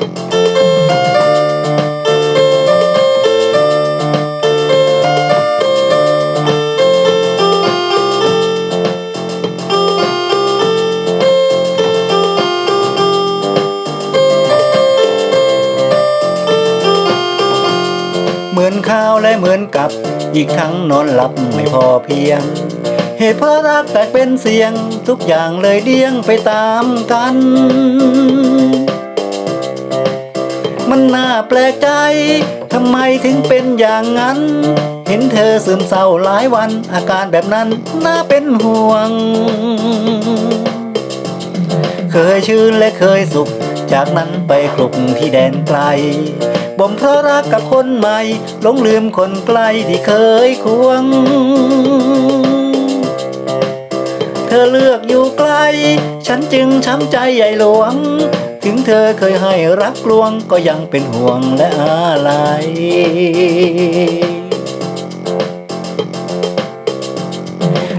เหมือนข้าวและเหมือนกับ อีกทั้งนอนหลับไม่พอเพียง เหตุเพราะรักแตกเป็นเสียง ทุกอย่างเลยเดี้ยงไปตามกัน มันน่าแปลกใจ ทำไมถึงเป็นอย่างนั้น เห็นเธอซึมเศร้าหลายวัน อาการแบบนั้นน่าเป็นห่วง เคยชื่นและเคยสุข จากนั้นไปคลุกที่แดนไกลบ่มเพราะรักกับคนใหม่หลงลืมคนไกลที่เคยควง เธอเลือกอยู่ไกล ฉันจึงช้ำใจใหญ่หลวง ถึงเธอเคยให้รักลวงก็ยังเป็นห่วงและอะไร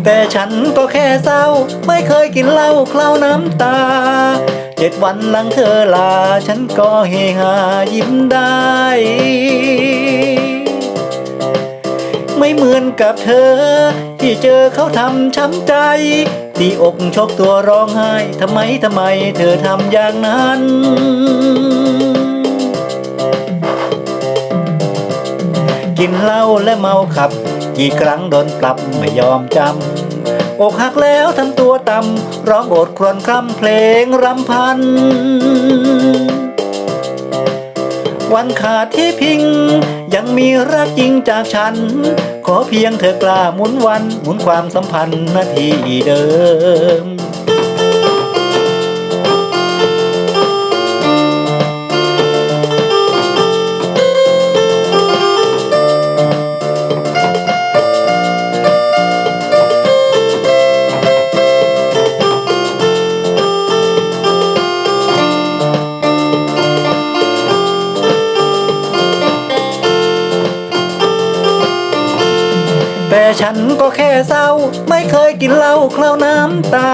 แต่ฉันก็แค่เศร้า ไม่เคยกินเหล้าเคล้าน้ำตา เจ็ดวันหลังเธอลา ฉันก็เฮฮายิ้มได้ ไม่เหมือนกับเธอ ที่เจอเขาทำช้ำใจ ที่อกชกตัวร้องไห้ทำไมทำไมเธอทำอย่างนั้น กินเหล้าและเมาขับ กี่ครั้งโดนปรับไม่ยอมจำอกหักแล้วทำตัวต่ำร้องโอดครวญคร่ำเพลงรำพัน วันขาดที่พิง ยังมีรักจริงจากฉัน ขอเพียงเธอกล้าหมุนวันหมุนความสัมพันธ์นาทีเดิม แต่ฉันก็แค่เศร้า ไม่เคยกินเหล้าเคล้าน้ำตา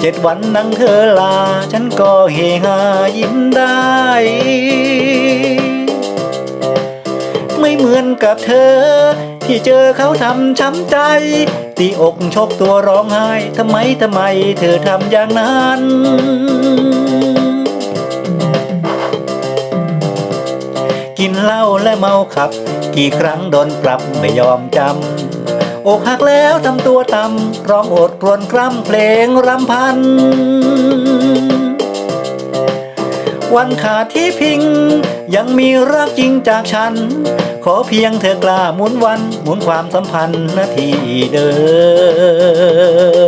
เจ็ดวันนั่งเธอลา ฉันก็เฮฮายิ้มได้ ไม่เหมือนกับเธอ ที่เจอเขาทำช้ำใจ ตีอกชกตัวร้องไห้ทำไมทำไมเธอทำอย่างนั้น กินเหล้าและเมาขับ กี่ครั้งโดนปรับไม่ยอมจำอกหักแล้วทำตัวต่ำร้องโอดครวญคร่ำเพลงรำพัน วันขาดที่พิง ยังมีรักจริงจากฉัน ขอเพียงเธอกล้าหมุนวันหมุนความสัมพันธ์นาทีเดิม